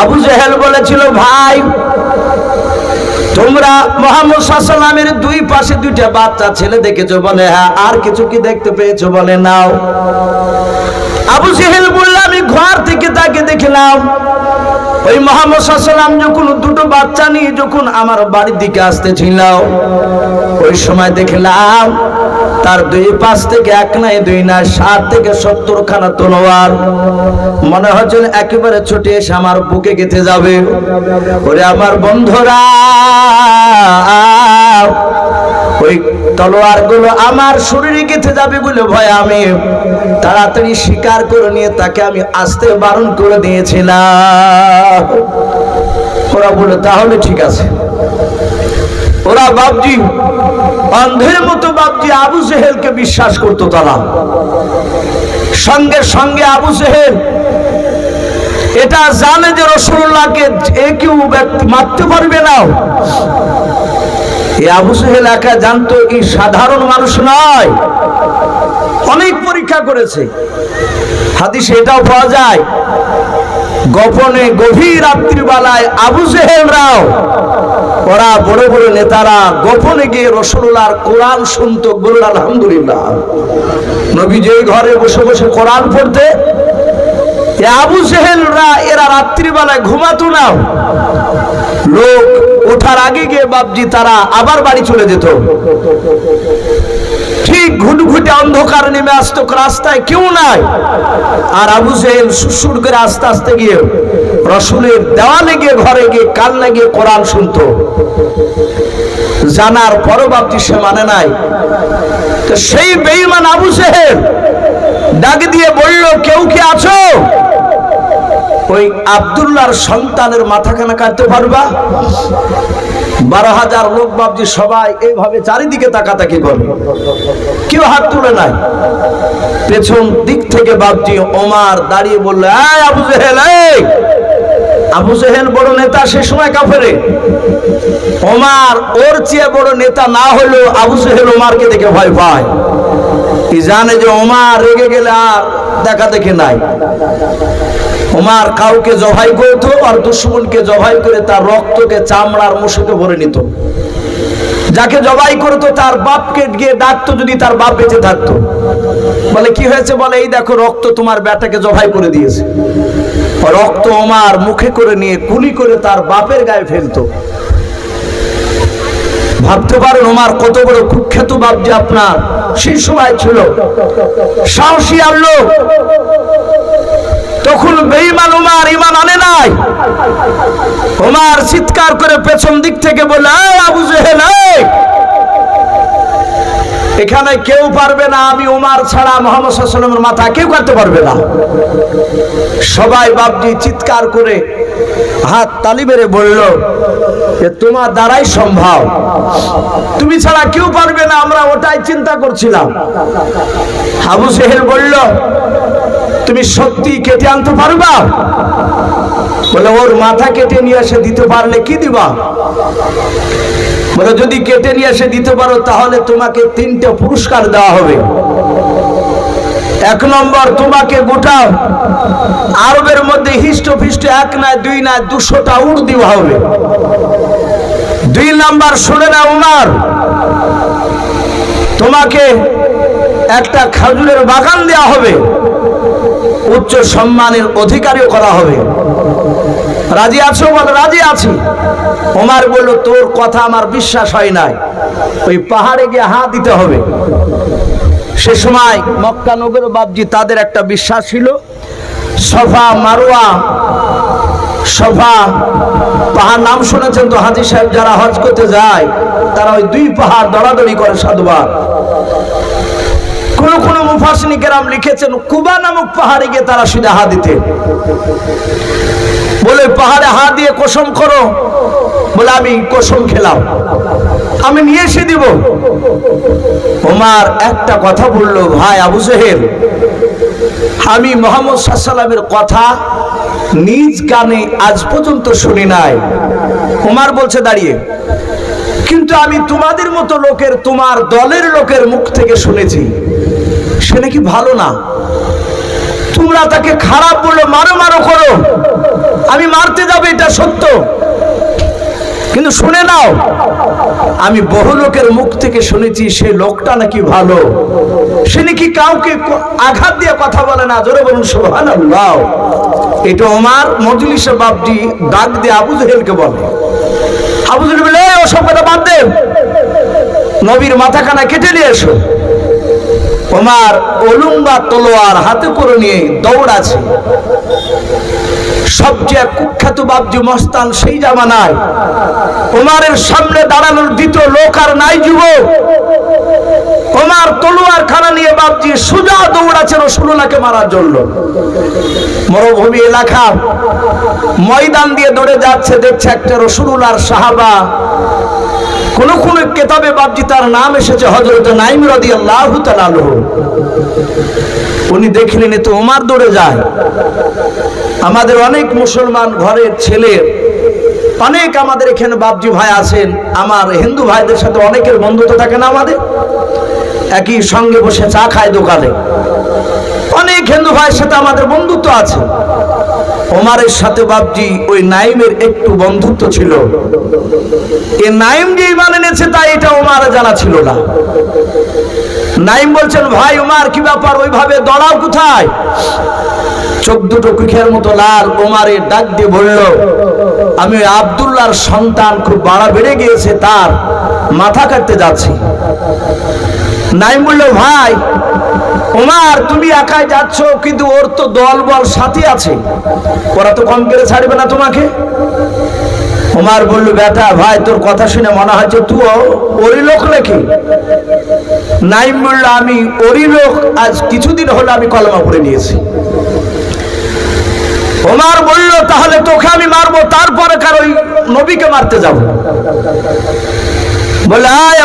আবু জেহেল বলেছিল, ভাই, তোমরা মোহাম্মদ সাল্লামের দুই পাশে দুইটা বাচ্চা ছেলে দেখেছ বলে হ্যাঁ আর কিছু কি দেখতে পেয়েছ বলে, নাও। আবু জেহেল বলল, আমি ঘর থেকে তাকে দেখলাম ওই মোহাম্মদ যখন দুটো বাচ্চা নিয়ে যখন আমার বাড়ির দিকে আসতে আসতেছিল, ওই সময় দেখলাম তার দুই পাঁচ থেকে এক নাই, দুই না ষাট থেকে সত্তর খানা তলোয়ার। মনে হচ্ছে একেবারে ছুটে এসে আমার বুকে গেঁথে যাবে। ওরে আমার বন্ধুরা ওই তলোয়ারগুলো আমার শরীরে গেঁথে যাবে বলে ভয় আমি। তাড়াতাড়ি শিকার করে নিয়ে তাকে আমি আসতে বারণ করে দিয়েছিলাম। ওরা বলে তাহলে ঠিক আছে। ওরা বাবজি অন্ধের মতো বাবজি আবু সেহেলকে বিশ্বাস করতো তারা। সঙ্গে সঙ্গে আবু সেহেল এটা জানে যে রসুল্লাহকে এ কেউ মারতে পারবে না। এই আবু সেহেল একা জানতো এই সাধারণ মানুষ নয়। অনেক পরীক্ষা করেছে। হাদিস এটাও পাওয়া যায়। গোপনে গভীর রাত্রিবেলায় আবু জেহেলরাও ওরা বড় বড় নেতারা গোপনে গিয়ে রসুল্লাহর কোরআন শুনতো। বলুন আলহামদুলিল্লাহ। নবী যে ঘরে বসে বসে কোরআন পড়তে আবু জেহেলরা এরা রাত্রিবেলায় ঘুমাতো না। লোক ওঠার আগে গিয়ে বাবজি তারা আবার বাড়ি চলে যেত। ঠিক ঘুটঘুটে অন্ধকার নেমে আসতো, রাস্তায় কেউ নাই। আর আবু জেহেল সুসুর করে আস্তে আস্তে গিয়ে রসুলের দেওয়ালে গিয়ে ঘরে গিয়ে কান্না গিয়ে কোরআন শুনতো। জানার পরও বাপটি সে মানে নাই। তো সেই বেইমান আবু সেহেল ডাক দিয়ে বলল, কেউ কি আছো? ওই আবদুল্লাহর সন্তানের মাথাখানা কাটতে পারবা? বারো হাজার লোক বাবজি সবাই এইভাবে চারিদিকে তাকাতাকি করবে। কেউ হাত তুলে নাই। পেছন দিক থেকে বাবজি ওমার দাঁড়িয়ে বলল আবু জেহেল আবু জেহেল বড় নেতা, সে সময় কাফেরে। ওমার ওর চেয়ে বড় নেতা না হলেও আবু জেহেল ওমারকে দেখে ভয় পায়। জানে যে ওমার রেগে গেলে আর দেখা দেখে নাই। ওমার কাউকে জবাই করতো আর দুশ্মনকে জবাই করে তার রক্তকে চামড়ার মুশুকে ভরে নিত। যাকে জবাই করতো তার বাপকে গিয়ে ডাকতো যদি তার বাপ বেঁচে থাকতো। বলে, কি হয়েছে? বলে, এই দেখো, রক্ত তোমার বেটাকে জবাই করে দিয়েছে। রক্ত ওমার মুখে করে নিয়ে কুলি করে তার বাপের গায়ে ফেলতো। ভাবতে পারেন, ওমার কত বড় কুখ্যাত বাপ যে আপনার। সেই সময় ছিল, সাহসী আর লোক। তখন বেঈমান উমার ইমান আনে নাই। উমার চিৎকার করে পেছন দিক থেকে বলে "এই আবু জেহেল এই!" এখানে কেউ পারবে না, আমি উমার ছাড়া মোহাম্মদ সাল্লামের মাথা কেউ কাটতে পারবে না। সবাই বাপজি চিৎকার করে হাত তালি মেরে বলল যে তোমার দ্বারাই সম্ভব। তুমি ছাড়া কেউ পারবে না, আমরা ওটাই চিন্তা করছিলাম। আবু সেহেল বলল তুমি সত্যি কেটে আনতে পারবা? বলে, ওর মাথা কেটে নিয়ে এসে দিতে পারলে কি দিবা? বলে, যদি কেটে নিয়ে এসে দিতে পারো, তাহলে তোমাকে তিনটে পুরস্কার দেওয়া হবে। এক নম্বর, তোমাকে গোটা আরবের মধ্যে হিষ্ট ফিষ্ট এক নয় দুই নয় দুশোটা উট দেওয়া হবে। দুই নাম্বার, শুনে না উমার, তোমাকে একটা খাজুরের বাগান দেওয়া হবে। উচ্চ সম্মানের অধিকারীও করা হবে। রাজি আছো বল? রাজি আছি। ওমার বলল, তোর কথা আমার বিশ্বাস হয় নাই। ওই পাহাড়ে গিয়ে হাত দিতে হবে। সে সময় মক্কা নগর বাবজি তাদের একটা বিশ্বাস ছিল, সফা মারোয়া সফা পাহাড় নাম শুনেছেন তো হাজি সাহেব? যারা হজ করতে যায়, তারা ওই দুই পাহাড় দড়াদড়ি করে সাধুবার কোন কোন মুফাসনি কেরাম লিখেছেন, কুবা নামক পাহাড়ে গিয়ে তারা শুধু হা দিতে বলে, পাহাড়ে হা দিয়ে কোসম করো। বলে, আমি কোসম খেলাম। আমি নিয়ে এসে দিব। ওমার একটা কথা বলল, ভাই আবু জেহেল, আমি মোহাম্মদ সাল্লামের কথা নিজ কানে আজ পর্যন্ত শুনি নাই। ওমার বলছে, দাঁড়িয়ে, কিন্তু আমি তোমাদের মতো লোকের, তোমার দলের লোকের মুখ থেকে শুনেছি। সে নাকি ভালো না। তোমরা তাকে খারাপ বলে মারো মারো করো। আমি মারতে যাব এটা সত্য। কিন্তু শুনে নাও আমি বহু লোকের মুখ থেকে শুনেছি সে লোকটা নাকি ভালো। সে নাকি কাউকে আঘাত দিয়ে কথা বলে না। জোরে বলুন সোহান এটা আমার মজলিসে বাপটি ডাক দিয়ে আবু জহেলকে বলে। আবু জহেল বলে "এই, ওসব কথা বাদ দে। নবীর মাথাখানা কেটে নিয়ে এসো। ওমার অলুম্বা তলোয়ার হাতে করে নিয়ে দৌড়াছে সবচেয়ে কুখ্যাত বাবজি মস্তান সেই জামানায়। ওমারের সামনে দাঁড়ানোর দ্বিতীয় লোক আর নাই যুবক। ওমার তলুয়ার খানা নিয়ে বাবজি সুজা দৌড়াচ্ছে রসুল্লাহকে মারার জন্য। মরুভূমি এলাকা ময়দান দিয়ে দৌড়ে যাচ্ছে, দেখছে একটা রসুল্লাহর সাহাবা। কোন কোন কেতাবে বাবজি তার নাম এসেছে হজরত নাইম রদি আল্লাহ উনি দেখলেন এ তো ওমার দৌড়ে যায়। আমাদের অনেক মুসলমান ঘরের ছেলে, অনেক আমাদের এখানে বাপজি ভাই আছেন, আমার হিন্দু ভাইদের সাথে অনেকের বন্ধুত্ব থাকে না আমাদের? একই সঙ্গে বসে চা খায় দোকানে। অনেক হিন্দু ভাইয়ের সাথে আমাদের বন্ধুত্ব আছে। ওমারের সাথে বাপজি ওই নাইমের একটু বন্ধুত্ব ছিল। এ নাইম যে মানে এনেছে তাই এটা ওমার জানা ছিল না। নাইম বলছেন, ভাই ওমার কি ব্যাপার? ওইভাবে দড়াও কোথায়? চোখ দুটো কুখের মতো লাল ওমারে ডাক দিয়ে বলল, আমি ওই আব্দুল্লাহর সন্তান খুব বাড়া বেড়ে গিয়েছে, তার মাথা কাটতে যাচ্ছি। নাইম বলল, ভাই ওমার তুমি একাই যাচ্ছ, কিন্তু ওর তো দল বল সাথী আছে। ওরা তো কম করে ছাড়বে না তোমাকে? ওমার বলল, বেটা, ভাই, তোর কথা শুনে মনে হচ্ছে তুই ওরই লোক নাকি? নাইম বলল, আমি ওরই লোক, আজ কিছুদিন হলো আমি কলমা পড়ে নিয়েছি। ওমার বলল, তাহলে তোকে আমি মারবো, তারপরে কার ওই নবীকে মারতে যাব? বলে আয়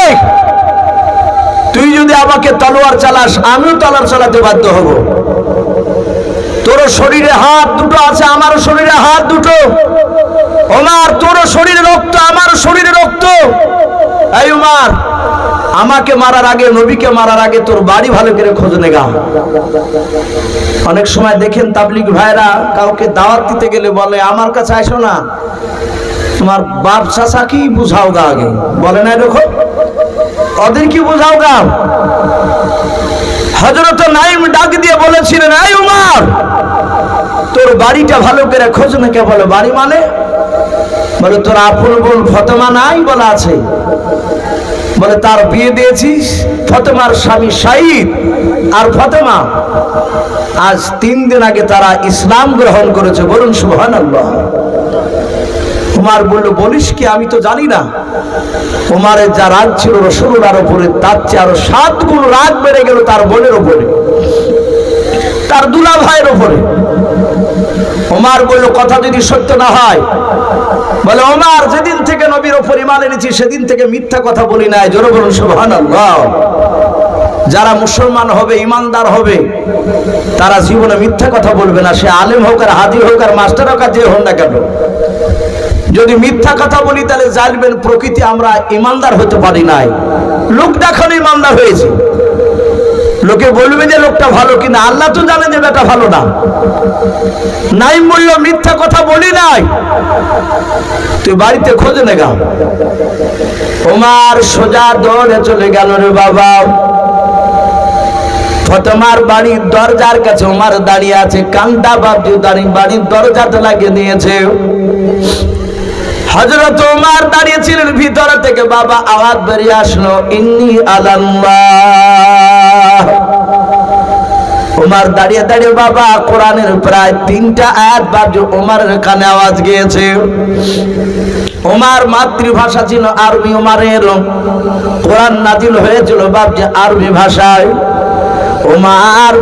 এই, তুই যদি আমাকে তলোয়ার চালাস, আমিও তলোয়ার চালাতে বাধ্য হব। তোর শরীরে হাত দুটো আছে, আমার শরীরে হাত দুটো। ওমার, তোর শরীরে রক্ত, আমার শরীরে রক্ত। এই উমার আমাকে মারার আগে, নবীকে মারার আগে তোর বাড়ি ভালো করে খোঁজ নেগা অনেক সময় দেখেন তাবলিগ ভাইরা কাউকে দাওয়াত দিতে গেলে বলে, আমার কাছে আসো না। তোমার বাপ চাষা কি বুঝাও গা আগে? বলে, না, দেখো, ওদের কি বুঝাও গা? হজরত নাইম ডাক দিয়ে বলেছিলেন এই উমার, তোর বাড়িটা ভালো করে খোঁজ না কে বলো, বাড়ি মানে? বলে, তোর আপন বোন ফতেমা নাই বলা আছে। বলে, তার বিয়ে দিয়েছিস ফতেমার স্বামী শাহিদ আর ফতেমা। আজ তিন দিন আগে তারা ইসলাম গ্রহণ করেছে। বলুন সুহান উমার বলল, বলিস কি, আমি তো জানি না। উমারের যা রাগ ছিল রসুলার উপরে, তার চেয়ে আরও সাত গুণ রাগ বেড়ে গেল তার বোনের উপরে, তার দুলা ভাইয়ের উপরে। ওমার বলল, কথা যদি সত্য না হয়, বলে ওমার যেদিন থেকে নবীর ওপর ইমান এনেছি, সেদিন থেকে মিথ্যা কথা বলি নাই। জোরে বলুন সুবহান যারা মুসলমান হবে ইমানদার হবে, তারা জীবনে মিথ্যা কথা বলবে না। সে আলেম হোক আর হাজি হোক আর মাস্টার হোক আর যে হোক না কেন যদি মিথ্যা কথা বলি, তাহলে জানবেন প্রকৃতি আমরা ইমানদার হতে পারি নাই। লোক দেখানো ইমানদার হয়েছে। লোকে বলবে যে লোকটা ভালো কিনা, আল্লাহ তো জানে যে বেটা ভালো না। নাই বলল মিথ্যা কথা বলি নাই। তুই বাড়িতে খোঁজ নেগা তোমার সোজা দৌড়ে চলে গেল রে বাবা। ফতমার বাড়ির দরজার কাছে ওমার দাঁড়িয়ে আছে, কান্দা বাবজি দাঁড়িয়ে বাড়ির দরজাতে লাগিয়ে দিয়েছে হজরত ওমার দাঁড়িয়েছিলেন ভিতর থেকে, বাবা আওয়াজ বেরিয়ে আসলো, ইন্নি আলাল্লাহ। ওমার দাঁড়িয়ে দাঁড়িয়ে, বাবা, কোরআনের প্রায় তিনটা আয়াত বাজু। ওমারের কানে আওয়াজ গিয়েছে। ওমার মাতৃভাষা ছিল আরবি, ওমারের কোরআন নাজিল হয়েছিল বাবজি আরবি ভাষায়। ওমার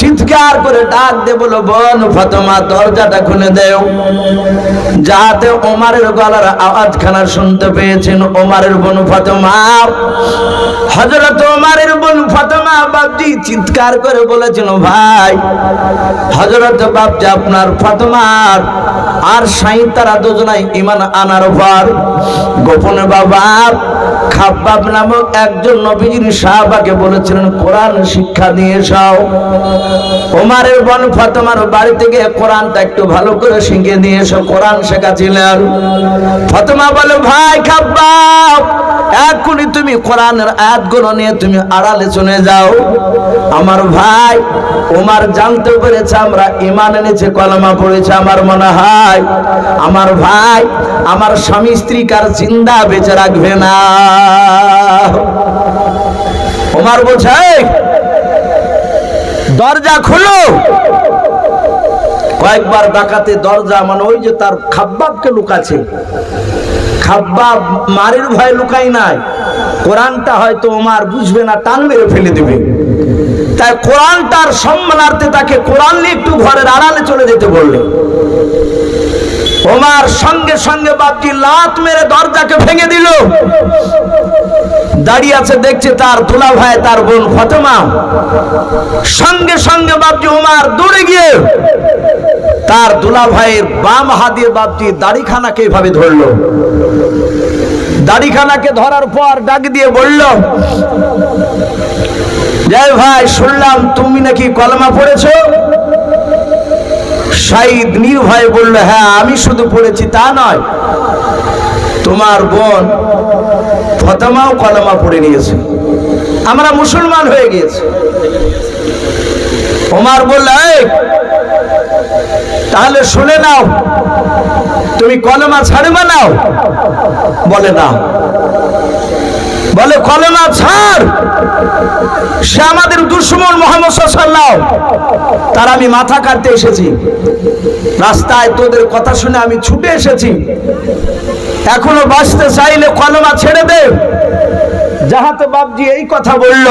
চিৎকার করে ডাক দে বলো, বোন ফতমা, দরজাটা খুলে দেও। যাতে ওমারের গলার আওয়াজ খানা শুনতে পেয়েছেন ওমারের বোন ফতমা। হজরত ওমারের বোন ফতমা বাপজি চিৎকার করে বলেছিল, ভাই হজরত বাপজি আপনার ফতমার আর সাই তারা দুজনাই ইমান আনার পর গোপনে বাবা খাব্বাব নামক একজন নবীজির সাহাবাকে বলেছিলেন, কোরআন শিক্ষা মাথা নিয়ে এসাও ওমারের বন ফাতেমার বাড়ি থেকে কোরআনটা একটু ভালো করে শিখে নিয়ে এসো কোরআন শেখাছিলেন। ফাতেমা বলে ভাই খাব্বাব এখনই তুমি কোরআনের আয়াতগুলো নিয়ে তুমি আড়ালে চলে যাও। আমার ভাই ওমার জানতে পেরেছে আমরা ইমান এনেছে কলমা পড়েছে আমার মনে হয়। আমার ভাই আমার স্বামী স্ত্রী কার চিন্তা বেঁচে রাখবে না। ওমার "এই, দরজা খুলো। কয়েকবার ডাকাতে দরজা মানে ওই যে তার খাব্বাবকে লুকাছে খাব্বাব মারের ভয়ে লুকাই নাই। কোরআনটা হয়তো ওমার বুঝবে না, টান মেরে ফেলে দেবে। তাই কোরআনটার সম্মানার্থে তাকে কোরআন নিয়ে একটু ঘরের আড়ালে চলে যেতে বলল। ওমার সঙ্গে সঙ্গে বাপটি লাত মেরে দরজাকে ভেঙে দিল। দাঁড়িয়ে আছে, দেখছে তার দুলা ভাই তার বোন ফতেমা। সঙ্গে সঙ্গে বাপটি ওমার দৌড়ে গিয়ে তার দুলা ভাইয়ের বাম হাত বাপটি দাড়িখানাকে এভাবে ধরলো। দাড়িখানাকে ধরার পর ডাক দিয়ে বলল জয় ভাই, শুনলাম তুমি নাকি কলমা পড়েছো? শাহিদ নির্ভয়ে বলল হ্যাঁ আমি শুধু পড়েছি তা নয় তোমার বোন ফতেমাও কলমা পড়ে নিয়েছে। আমরা মুসলমান হয়ে গিয়েছি। ওমার বলল "এই, তাহলে শুনে নাও তুমি কলমা ছাড়বে নাও বলে না। কলমা ছাড়। সে আমাদের দুশ্মন মোহাম্মদ সাল্লাহ তার আমি মাথা কাটতে এসেছি। রাস্তায় তোদের কথা শুনে আমি ছুটে এসেছি। এখনও বাঁচতে চাইলে ছেড়ে দে। যাহাতে বাবজি এই কথা বলল,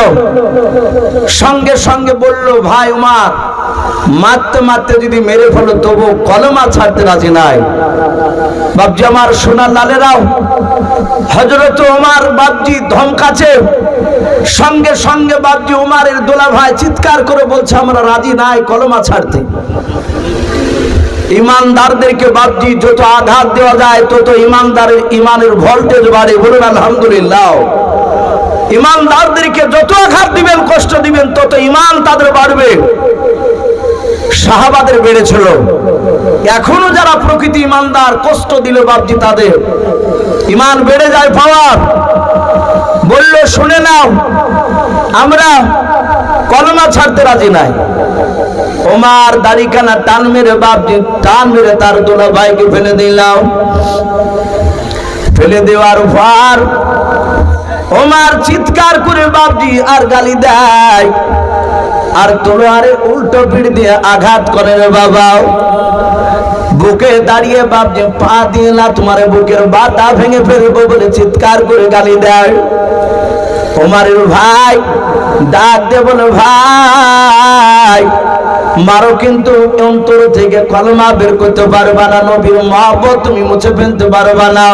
সঙ্গে সঙ্গে বলল, ভাই উমার, মারতে মারতে যদি মেরে ফেলো তবু কলমা ছাড়তে রাজি নাই। বাবজি আমার সোনার লালেরাও হজরত ওমার বাবজি ধমকাছে। সঙ্গে সঙ্গে বাবজি উমারের দোলা ভাই চিৎকার করে বলছে, আমরা রাজি নাই, কলমা ছাড়তে। ইমানদারদেরকে বাবজি যত আঘাত দেওয়া যায়, তত ইমানদারের ইমানের ভোল্টেজ বাড়ে। বলুন, আলহামদুলিল্লাহ। ইমানদারদেরকে যত আঘাত দিবেন, কষ্ট দিবেন, তত ইমান তাদের বাড়বে। সাহাবাদের বেড়েছিল। এখনও যারা প্রকৃতি ইমানদার, কষ্ট দিলে বাবজি তাদের ইমান বেড়ে যায় পাওয়ার। বলল, শুনে নাও, আমরা কলমা ছাড়তে রাজি নাই। ওমার দাড়িখানা টান মেরে বাপজি টান মেরে তার দোলা ভাইকে ফেলে দিলাম। ফেলে দেওয়ার পর ওমার চিৎকার করে বাপজি আর গালি দেয়। আর তলোয়ারে উল্টো পিঠ দিয়ে আঘাত করে রে বাবা বুকে দাঁড়িয়ে বাপ যে, পা দিয়ে না, তোমার বুকের বাতা ভেঙে ফেলব বলে চিৎকার করে গালি দেয়। ওমারের ভাই, ডাক দে বলে, ভাই, মারো কিন্তু অন্তর থেকে কলমা বের করতে পারবা না, নবীর মহব্বত তুমি মুছে ফেলতে পারবা না।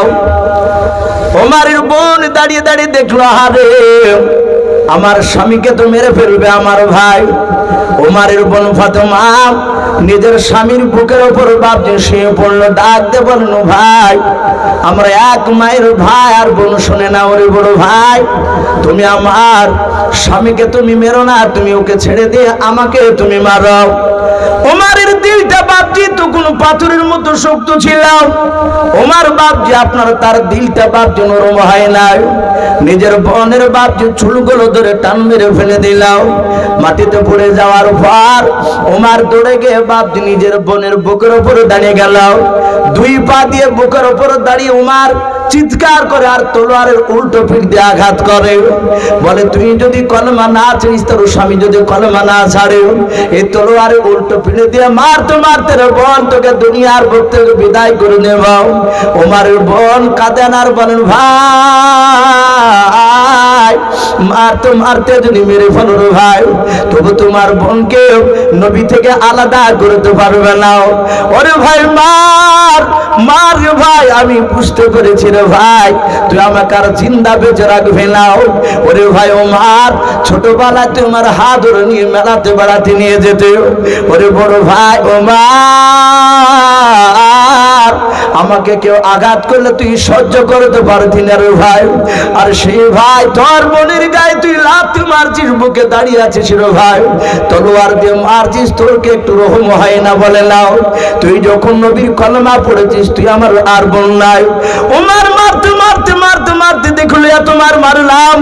ওমারের বোন দাঁড়িয়ে দাঁড়িয়ে দেখল হারে আমার স্বামীকে তো মেরে ফেলবে আমার ভাই। ওমারের বোন ফাতেমা নিজের স্বামীর বুকের ওপর বাপজি শুয়ে পড়ল, ডাক দে বলল, ভাই, আমরা এক মায়ের ভাই আর বোন শুনে না ওরে বড় ভাই। তুমি আমার স্বামীকে তুমি মেরো না, তুমি ওকে ছেড়ে দিয়ে আমাকে তুমি মারো। ওমারের দিলটা বাপজি তো কোনো পাথরের মতো শক্ত ছিল। ওমার বাপজি আপনার তার দিলটা বাপজি নরম হয় নাই। নিজের বোনের বাপজি চুলগুলো ধরে টান মেরে ফেলে দিলাম মাটিতে পড়ে যাওয়ার পর ওমার দৌড়ে গিয়ে বাপজি নিজের বোনের বুকের উপরে দাঁড়িয়ে গেল। দুই পা দিয়ে বুকের উপরে দাঁড়িয়ে উমার চিৎকার করে আর তলোয়ারের উল্টো পিঠ দিয়ে আঘাত করে। বলে, তুই যদি কলমা না চিনিস তোর স্বামী যদি কলমা না ছাড়ে এই তলোয়ারের উল্টো পিঠে দিয়ে মারতে মারতে রে বোন, তোকে দুনিয়ার বুক থেকে বিদায় করে নেব। ওমারের বোন কাঁদেন আর বলেন, ভাই মারতে মারতে যদি মেরে ফেলো ভাই। তবু তোমার বোনকে নবী থেকে আলাদা করতে পারবে না। ওরে ভাই, মার মার ভাই, আমি বুঝতে পেরেছি রে ভাই। তুই আমাকে আর জিন্দা বেঁচে রাখবে না। ওরে ভাই, ও মার, ছোটবেলায় তোমার হাত ধরে নিয়ে মেলাতে বেড়াতে নিয়ে যেতে। ওরে বড় ভাই, ও মার, আমাকে কেউ আঘাত করলে তুই সহ্য করতে পারতি না রে ভাই। আর সেই ভাই, তোর বোনের গায়ে তুই লাথি মারছিস বুকে দাঁড়িয়ে আছিস রে ভাই। তলোয়ার দিয়ে মারছিস তোরকে একটু রহম হয় না বলে নাও। তুই যখন নবীর কলমা পড়েছিস, তুই আমার আর বোন নাই। ওমার মারতে মারতে মারতে মারতে দেখল তোমার মার মারলাম।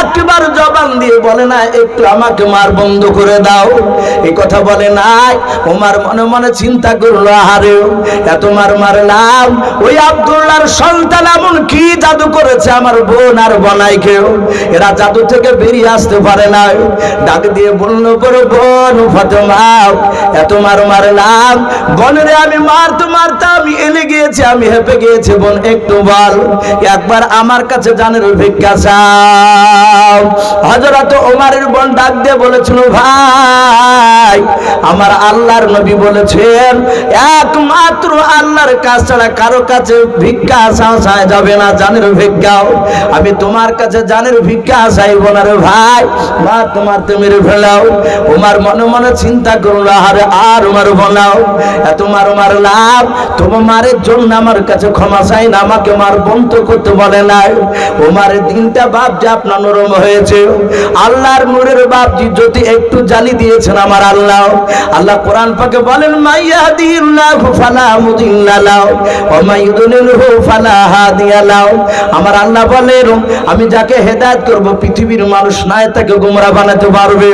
একবার জবান দিয়ে বলে না, একটু আমাকে মার বন্ধ করে দাও। এই কথা বলে নাই। ওমার মনে মনে চিন্তা করল আরে এত মার মারলাম। ওই আব্দুল্লাহর সন্তান এমন কি জাদু করেছে আমার বোন আর বনাই কেউ? এরা জাদু থেকে বেরিয়ে আসতে পারে না। ডাক দিয়ে বলল করে বোন, ফাতেমা, এত মার মারলাম। বনের আমি মারতে মারতে আমি এলে গিয়েছি, আমি হেপে গিয়েছি। বোন, একটু বল, একবার আমার কাছে জানের ভিক্ষা চাও হজরত ওমারের বোন ডাক দিয়ে বলেছিল, ভাই, আমার আল্লাহর নবী বলেছেন, একমাত্র আল্লাহর কাছ ছাড়া কারও কাছে ভিক্ষা চাওয়া যাবে না। জানের ভিক্ষাও আমি তোমার কাছে জানের ভিক্ষা চাইব না ভাই। মা, তোমার তুমি মেরে ফেলাও। ওমার মনে মনে চিন্তা করল, আরে, আর উমার বলাও। এত মার মারলাম তোমার মারের জন্য আমার কাছে ক্ষমা চাই না, আমাকে মার বন্ধ করতে বলে নাই। ওমারের দিনটা বাপ যে আপনার নরম হয়েছে। আল্লাহর নূরের বাপজি যদি একটু জালি দিয়েছেন আমার আল্লাহ। আল্লাহ কোরআন পাকে বলেন আমার আল্লাহ বলেন, আমি যাকে হেদায়েত করব, পৃথিবীর মানুষ নাই তাকে গোমরা বানাতে পারবে।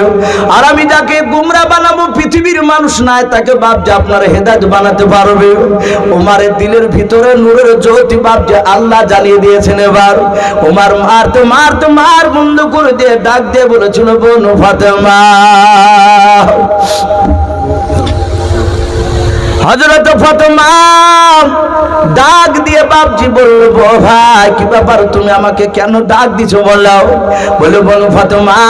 আর আমি যাকে গোমরা বানাবো, পৃথিবীর মানুষ নাই তাকে বাপ যে আপনার হেদায়েত বানাতে পারবে। ওমারের দিলের ভিতরে নূরের জ্যোতি বাপ যে আল্লাহ জ্বালিয়ে দিয়েছেন এবার। ওমার মারতে মারতে মার বন্ধ করে দিয়ে ডাক দিয়ে বলেছিল বোন ফাতেমা। হজরত ফাতেমা, ডাক দিয়ে বাপজি বলল, "ও ভাই, কি ব্যাপার? তুমি আমাকে কেন ডাক দিছো বলাও বলে বলো ফাতেমা,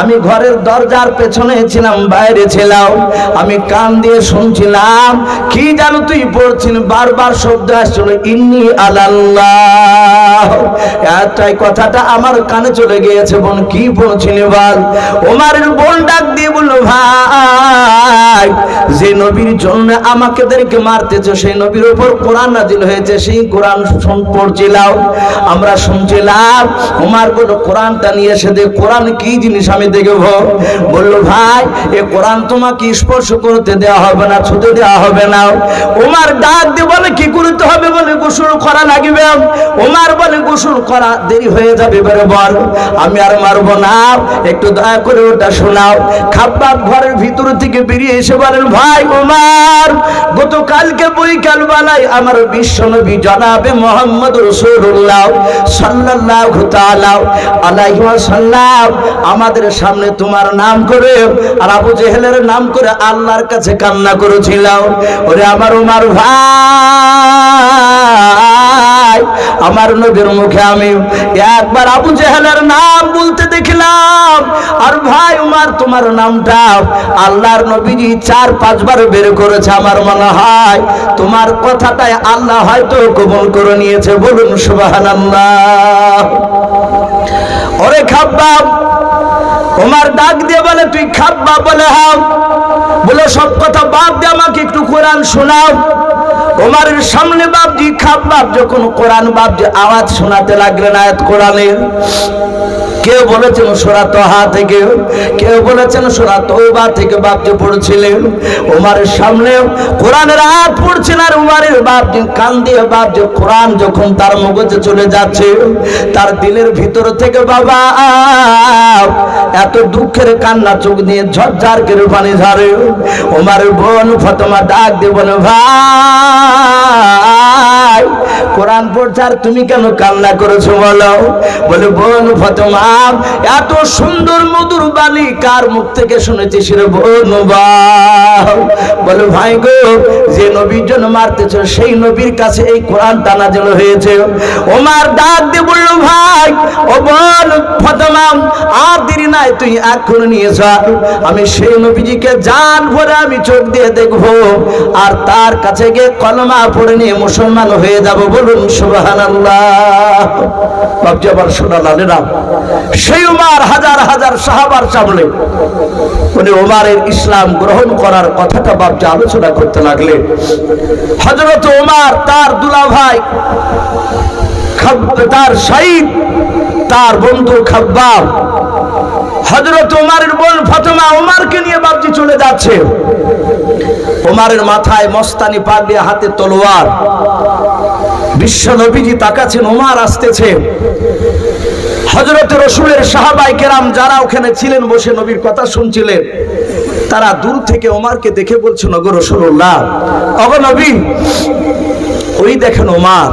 আমি ঘরের দরজার পেছনে ছিলাম, বাইরে ছিলাম। আমি কান দিয়ে শুনছিলাম, কি জানো তুই পড়ছিস বারবার শব্দ আসছিল, ইন্নি আলাল্লাহ। একটাই কথাটা আমার কানে চলে গিয়েছে, বোন, কি পড়ছিলি বল? ওমারের বোন ডাক দিয়ে বলল, ভাই, যে নবীর জন্য আমাকেদেরকে মারতেছে, সেই নবীর উপর কোরআন নাজিল হয়েছে, সেই কোরআন পড়ছিলাম, আমরা শুনছিলাম ওমার বলল, কোরআনটা নিয়ে এসে দে, কোরআন কি জিনিস আমি দেখব? বলল, ভাই, এ কোরআন তোমাকে স্পর্শ করতে দেওয়া হবে না, ছুতে দেওয়া হবে না। ওমার ডাক দিয়ে বলে, কি করতে হবে? বলে, গোসল করা লাগবে। ওমার বলে, গোসল করা দেরি হয়ে যাবে, এবারে বল, আমি আর মারবো না, একটু দয়া করে ওটা শোনাও। খাব্বাব ঘরের ভিতর থেকে বেরিয়ে এসে বলেন, ভাই ওমার গতকালকে বৈকাল বেলায় আমার জনাবে মোহাম্মদ রসুল্লাহ সাল্লাহ আমাদের সামনে তোমার নাম করে আর আবু জেহেলের নাম করে আল্লাহর কাছে কান্না করেছিলাম। ওরে আমার উমার ভাই। আমার নবীর মুখে আমি একবার আবু জেহেলের নাম বলতে দেখলাম। আর ভাই উমার, তোমার নামটা আল্লাহর নবীজি চার, পাঁচবার বের করেছে আমার মনে হয়। তোমার কথাটাই আল্লাহ হয়তো কবল করে নিয়েছে, বলুন সুবহানাল্লাহ। ওরে খাব্বাব ওমার ডাক দিয়ে বলে, তুই খাব্বা বলে হাও। বলে সব কথা বাপ দিয়ে আমাকে একটু কোরআন শোনাও। ওমারের সামনে বাপজি বাপ যখন কোরআন বাপজি আওয়াজ শোনাতে লাগলেন আয়াত কোরআনের। কেউ বলেছেন সোরা তহা থেকে, কেউ বলেছেন সোরা তৌবা থেকে বাপজি পড়ছিলেন। ওমারের সামনে কোরআনের আয়াত পড়ছেন আর উমারের বাপজি কান দিয়ে বাপজি কোরআন যখন তার মগজে চলে যাচ্ছে, তার দিলের ভিতর থেকে, বাবা, এত দুঃখের কান্না চোখ দিয়ে ঝরঝর করে পানি ঝরে। ওমারের বোন ফতমা ডাক দিয়ে বলে, ভাই, কোরআন পড়ছে আর তুমি কেন কান্না করেছ বলো? বলে, বোন ফতমা এত সুন্দর মধুর বালি কার মুখ থেকে শুনেছি সে বোন বাউ। বলে, ভাই গো, যে নবীর জন্য মারতেছ সেই নবীর কাছে এই কোরআন টানা যেন হয়েছে। ওমার ডাক দিয়ে বলল, ভাই, ও বোন ফতমা, আর দেরি নাই, তুই এখন নিয়ে যা। আমি সেই নবীজিকে জান ভরে আমি চোখ দিয়ে দেখব, আর তার কাছে গিয়ে কলমা পড়ে নিয়ে মুসলমান হয়ে যাব। বলুন শুভ সুবহানাল্লাহ। বাবজি আবার শোনা লালেরা সেই উমার হাজার হাজার সাহাবার সামনে উনি ওমারের ইসলাম গ্রহণ করার কথাটা বাবজি আলোচনা করতে লাগলেন হজরত ওমার তার দুলা ভাই তার শহীদ তার বন্ধু খাব্বাব। হজরত ওমারের বোন ফাতেমা ওমারকে নিয়ে বাবজি চলে যাচ্ছে। ওমারের মাথায় মস্তানি পাগড়ি, হাতে তলোয়ার। বিশ্ব নবীজি তাকাচ্ছেন ওমার আসতেছে। হজরত রসুলের সাহাবাই কেরাম যারা ওখানে ছিলেন বসে নবীর কথা শুনছিলেন, তারা দূর থেকে ওমারকে দেখে বলছে নগর রসুল্লাহ অগ নবী, ওই দেখেন ওমার,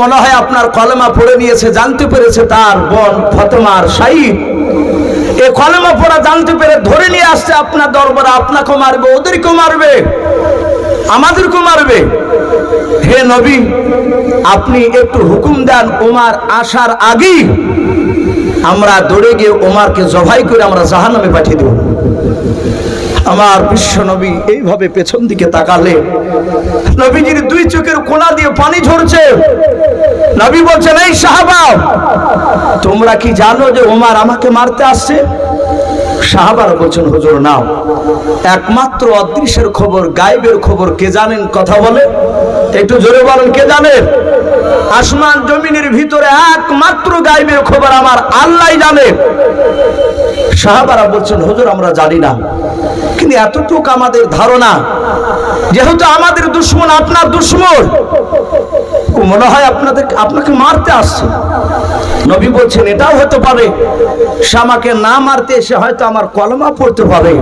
মনে হয় আপনার কলেমা পড়ে নিয়েছে, জানতে পেরেছে তার বোন ফতেমার শাহিদ এ কলেমা পড়া জানতে পেরে ধরে নিয়ে আসছে, আপনার দরবারে আপনাকে মারবে, ওদেরকেও মারবে। আমাদেরকেও মারবে। হে নবী, আপনি একটু হুকুম দেন ওমার আসার আগেই আমরা দৌড়ে গিয়ে ওমারকে জবাই করে আমরা জাহান্নামে পাঠিয়ে দেব। আমার বিশ্ব নবী এইভাবে পেছন দিকে তাকালে নবীজির দুই চোখের কোনা দিয়ে পানি ঝরছে। নবী বলছেন, এই সাহাবা, তোমরা কি জানো যে ওমার আমাকে মারতে আসছে? সাহাবারা বলছেন, হুজুর, নাও। একমাত্র অদৃশ্যের খবর, গায়েবের খবর কে জানেন? কথা বলে। একটু জোরে বলেন, কে জানেন আসমান জমিনের ভিতরে একমাত্র গায়েবের খবর আমার আল্লাহ জানে। সাহাবারা বলছেন, হুজুর, আমরা জানি না। কিন্তু এতটুকু আমাদের ধারণা, যেহেতু আমাদের দুশ্মন আপনার দুশ্মন, মনে হয় আপনাদের, আপনাকে মারতে আসছে। নবী বলছেন, এটাও হতে পারে। সে আমাকে না মারতে এসে হয়তো আমার কলমা পড়তে পারে।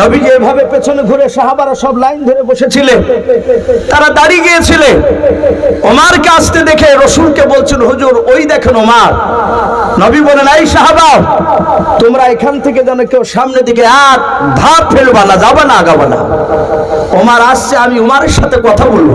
নবী যে এভাবে পেছনে ঘুরে সাহাবারা সব লাইন ধরে বসেছিলেন তারা দাঁড়িয়ে গিয়েছিলেন ওমারকে আসতে দেখে রসুলকে বলছেন, হুজুর, ওই দেখেন ওমার। নবী বলেন, এই সাহাবা, তোমরা এখান থেকে যেন কেউ সামনে দিকে এক ধাপ ফেলবা না, যাবা না, আগাবা না। ওমার আসছে, আমি উমারের সাথে কথা বলব।